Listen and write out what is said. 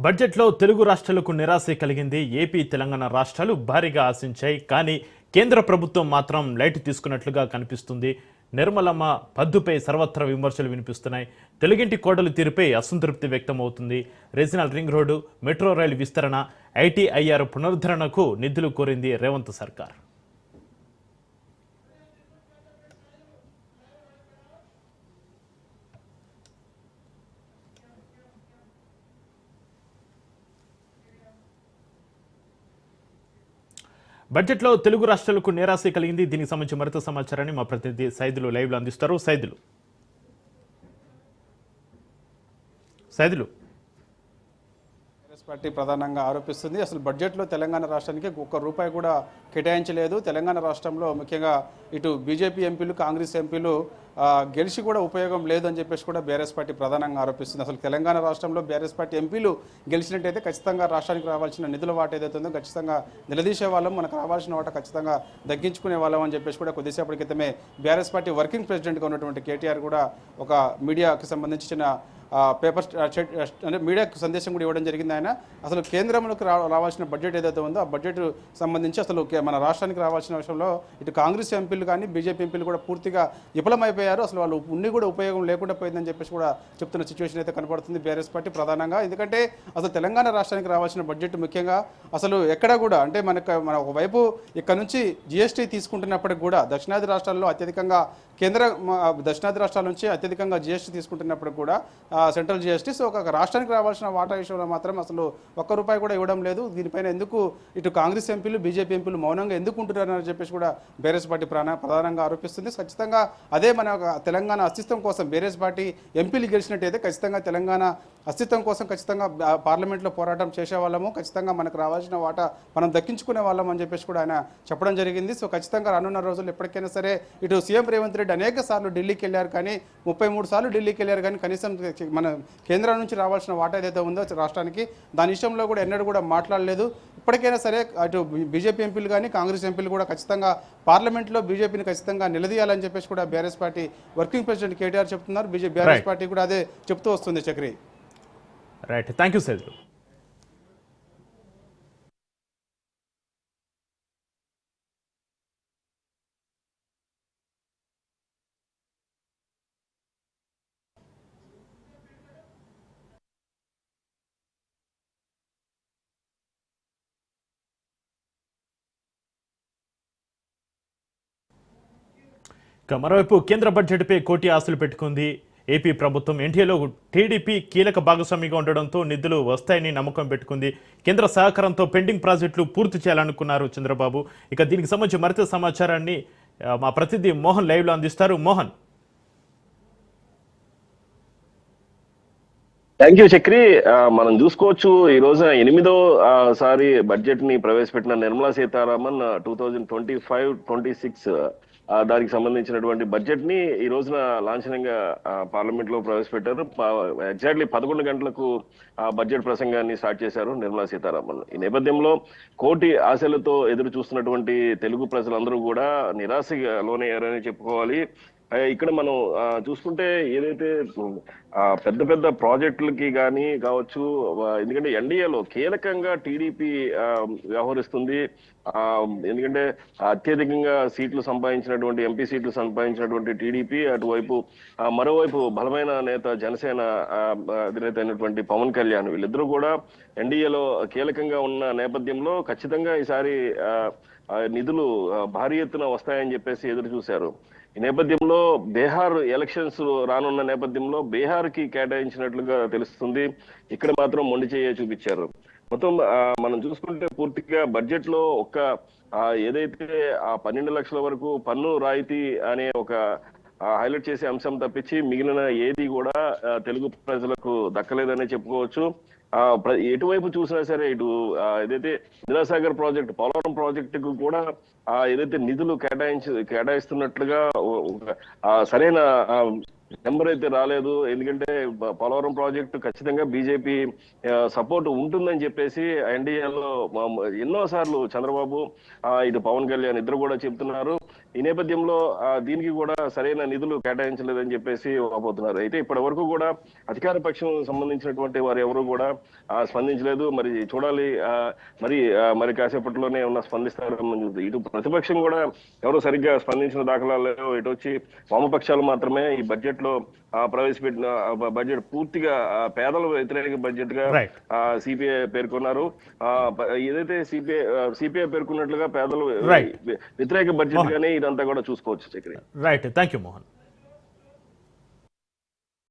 బడ్జెట్లో తెలుగు రాష్ట్రాలకు నిరాశ కలిగింది. ఏపీ తెలంగాణ రాష్ట్రాలు భారీగా ఆశించాయి. కానీ కేంద్ర ప్రభుత్వం మాత్రం లైట్ తీసుకున్నట్లుగా కనిపిస్తుంది. నిర్మలమ్మ పద్దుపై సర్వత్రా విమర్శలు వినిపిస్తున్నాయి. తెలుగింటి కోడలు తీరుపై అసంతృప్తి వ్యక్తమవుతుంది. రీజనల్ రింగ్ రోడ్డు మెట్రో రైలు విస్తరణ ఐటీఐఆర్ పునరుద్ధరణకు నిధులు కోరింది రేవంత్ సర్కార్. బడ్జెట్లో తెలుగు రాష్ట్రాలకు నిరాశ కలిగింది. దీనికి సంబంధించి మరింత సమాచారాన్ని మా ప్రతినిధి సైదులు లైవ్లో అందిస్తారు. సైదులు. సైదులు. పార్టీ ప్రధానంగా ఆరోపిస్తుంది. అసలు బడ్జెట్లో తెలంగాణ రాష్ట్రానికి ఒక్క రూపాయి కూడా కేటాయించలేదు. తెలంగాణ రాష్ట్రంలో ముఖ్యంగా ఇటు బీజేపీ ఎంపీలు కాంగ్రెస్ ఎంపీలు గెలిచి కూడా ఉపయోగం లేదని చెప్పేసి కూడా బీఆర్ఎస్ పార్టీ ప్రధానంగా ఆరోపిస్తుంది. అసలు తెలంగాణ రాష్ట్రంలో బీఆర్ఎస్ పార్టీ ఎంపీలు గెలిచినట్టయితే ఖచ్చితంగా రాష్ట్రానికి రావాల్సిన నిధుల వాట ఏదైతే ఉందో ఖచ్చితంగా నిలదీసే వాళ్ళం మనకు రావాల్సిన వాట ఖచ్చితంగా దగ్గించుకునే వాళ్ళం అని చెప్పేసి కూడా కొద్దిసేపటి క్రితమే బీఆర్ఎస్ పార్టీ వర్కింగ్ ప్రెసిడెంట్గా ఉన్నటువంటి కేటీఆర్ కూడా ఒక మీడియాకి సంబంధించిన పేపర్ అంటే మీడియాకు సందేశం కూడా ఇవ్వడం జరిగింది ఆయన. అసలు కేంద్రంలోకి రావాల్సిన బడ్జెట్ ఏదైతే ఉందో ఆ బడ్జెట్ సంబంధించి అసలు మన రాష్ట్రానికి రావాల్సిన విషయంలో ఇటు కాంగ్రెస్ ఎంపీలు కానీ బీజేపీ ఎంపీలు కూడా పూర్తిగా విఫలమైపోయారు. అసలు వాళ్ళు ఉండి కూడా ఉపయోగం లేకుండా పోయిందని చెప్పేసి కూడా చెప్తున్న సిచ్యువేషన్ అయితే కనపడుతుంది బీఆర్ఎస్ పార్టీ ప్రధానంగా. ఎందుకంటే అసలు తెలంగాణ రాష్ట్రానికి రావాల్సిన బడ్జెట్ ముఖ్యంగా అసలు ఎక్కడ కూడా అంటే మనకు మన ఒకవైపు ఇక్కడ నుంచి జిఎస్టీ తీసుకుంటున్నప్పటికి కూడా దక్షిణాది రాష్ట్రాల్లో అత్యధికంగా కేంద్ర దక్షిణాది రాష్ట్రాల నుంచి అత్యధికంగా జిఎస్టీ తీసుకుంటున్నప్పుడు కూడా సెంట్రల్ జిఎస్టీ సో ఒక రాష్ట్రానికి రావాల్సిన వాటా విషయంలో మాత్రం అసలు ఒక్క రూపాయి కూడా ఇవ్వడం లేదు. దీనిపైన ఎందుకు ఇటు కాంగ్రెస్ ఎంపీలు బీజేపీ ఎంపీలు మౌనంగా ఎందుకు ఉంటున్నారని చెప్పేసి కూడా బీఆర్ఎస్ పార్టీ ప్రాణ ప్రధానంగా ఆరోపిస్తుంది. ఖచ్చితంగా అదే మన ఒక తెలంగాణ అస్తిత్వం కోసం బీఆర్ఎస్ పార్టీ ఎంపీలు గెలిచినట్టయితే ఖచ్చితంగా తెలంగాణ అస్తిత్వం కోసం ఖచ్చితంగా పార్లమెంట్లో పోరాటం చేసేవాళ్ళము ఖచ్చితంగా మనకు రావాల్సిన వాటా మనం దక్కించుకునే వాళ్ళం అని చెప్పేసి కూడా ఆయన చెప్పడం జరిగింది. సో ఖచ్చితంగా రానున్న రోజుల్లో ఎప్పటికైనా సరే ఇటు సీఎం రేవంత్ రెడ్డి అనేక సార్లు ఢిల్లీకి వెళ్ళారు కానీ ముప్పై మూడు సార్లు ఢిల్లీకి వెళ్ళారు కానీ కనీసం మన కేంద్రం నుంచి రావాల్సిన వాటా ఏదైతే ఉందో రాష్ట్రానికి దాని విషయంలో కూడా ఎన్నడూ కూడా మాట్లాడలేదు. ఇప్పటికైనా సరే అటు బీజేపీ ఎంపీలు కానీ కాంగ్రెస్ ఎంపీలు కూడా ఖచ్చితంగా పార్లమెంట్లో బీజేపీని ఖచ్చితంగా నిలదీయాలని చెప్పేసి కూడా BRS party working president KTR చెప్తున్నారు. BJP BRS. పార్టీ కూడా అదే చెప్తూ వస్తుంది Chakri. Right thank you Saidulu మరోవైపు కేంద్ర బడ్జెట్పై కోటి ఆశలు పెట్టుకుంది ఏపీ ప్రభుత్వం ఎన్టీఏలో టీడీపీ కీలక భాగస్వామిగా ఉండడంతో నిధులు వస్తాయని నమ్మకం పెట్టుకుంది. కేంద్ర సహకారంతో పెండింగ్ ప్రాజెక్టులు పూర్తి చేయాలనుకున్నారు చంద్రబాబు. ఇక దీనికి సంబంధించి మరింత సమాచారాన్ని మా ప్రతినిధి మోహన్ లైవ్లో అందిస్తారు. మోహన్. Thank you Chakri. మనం చూసుకోవచ్చు ఈ రోజున ఎనిమిదో సారి బడ్జెట్ని ప్రవేశపెట్టిన Nirmala Sitharaman two thousand twenty five twenty six దానికి సంబంధించినటువంటి బడ్జెట్ని ఈ రోజున లాంఛనంగా పార్లమెంట్లో ప్రవేశపెట్టారు. ఎగ్జాక్ట్లీ పదకొండు గంటలకు ఆ బడ్జెట్ ప్రసంగాన్ని స్టార్ట్ చేశారు నిర్మలా సీతారామన్. ఈ నేపథ్యంలో కోటి ఆశలతో ఎదురు చూస్తున్నటువంటి తెలుగు ప్రజలందరూ కూడా నిరాశగా లోనయ్యారని చెప్పుకోవాలి. ఇక్కడ మనం ఆ, చూసుకుంటే ఏదైతే పెద్ద పెద్ద ప్రాజెక్టులకి కానీ కావచ్చు ఎందుకంటే ఎన్డీఏలో కీలకంగా టీడీపీ వ్యవహరిస్తుంది. ఆ, ఎందుకంటే అత్యధికంగా సీట్లు సంపాదించినటువంటి ఎంపీ సీట్లు సంపాదించినటువంటి టీడీపీ అటువైపు మరోవైపు బలమైన నేత జనసేన ఆ, అధినేత అయినటువంటి పవన్ కళ్యాణ్ వీళ్ళిద్దరూ కూడా ఎన్డీఏలో కీలకంగా ఉన్న నేపథ్యంలో ఖచ్చితంగా ఈసారి నిధులు భారీ ఎత్తున వస్తాయని చెప్పేసి ఎదురు చూశారు. ఈ నేపథ్యంలో బీహార్ ఎలక్షన్స్ రానున్న నేపథ్యంలో బీహార్కి కేటాయించినట్లుగా తెలుస్తుంది. ఇక్కడ మాత్రం మొండి చేయ చూపించారు. మొత్తం మనం చూసుకుంటే పూర్తిగా బడ్జెట్లో ఒక్క ఏదైతే ఆ పన్నెండు లక్షల వరకు పన్ను రాయితీ అనే ఒక హైలైట్ చేసే అంశం తప్పించి మిగిలిన ఏది కూడా తెలుగు ప్రజలకు దక్కలేదనే చెప్పుకోవచ్చు. ఆ ప్ర- ఎటువైపు చూసినా సరే ఇటు ఏదైతే నిరాసాగర్ ప్రాజెక్ట్ పోలవరం ప్రాజెక్టుకు కూడా ఏదైతే నిధులు కేటాయించి కేటాయిస్తున్నట్లుగా సరైన నెంబర్ అయితే రాలేదు. ఎందుకంటే పోలవరం ప్రాజెక్టు ఖచ్చితంగా బీజేపీ సపోర్ట్ ఉంటుందని చెప్పేసి ఎన్డీఏలో ఎన్నో సార్లు చంద్రబాబు ఇటు పవన్ కళ్యాణ్ ఇద్దరు కూడా చెప్తున్నారు. ఈ నేపథ్యంలో దీనికి కూడా సరైన నిధులు కేటాయించలేదని చెప్పేసి వాపోతున్నారు. అయితే ఇప్పటి వరకు కూడా అధికార పక్షం సంబంధించినటువంటి వారు ఎవరు కూడా స్పందించలేదు. మరి చూడాలి మరి మరి కాసేపట్లోనే ఉన్న స్పందిస్తారు ఇటు ప్రతిపక్షం కూడా ఎవరు సరిగ్గా స్పందించిన దాఖలాలు ఇటు వచ్చి వామపక్షాలు మాత్రమే ఈ బడ్జెట్ లో ఆ, ప్రవేశపెట్టిన బడ్జెట్ పూర్తిగా పేదల వ్యతిరేక బడ్జెట్గా. సిపిఐ పేర్కొన్నారు. ఏదైతే సిపిఐ సిపిఐ పేర్కొన్నట్లుగా పేదలు. వ్యతిరేక బడ్జెట్ గానీ ఇదంతా కూడా చూసుకోవచ్చు Chakri. Right thank you Mohan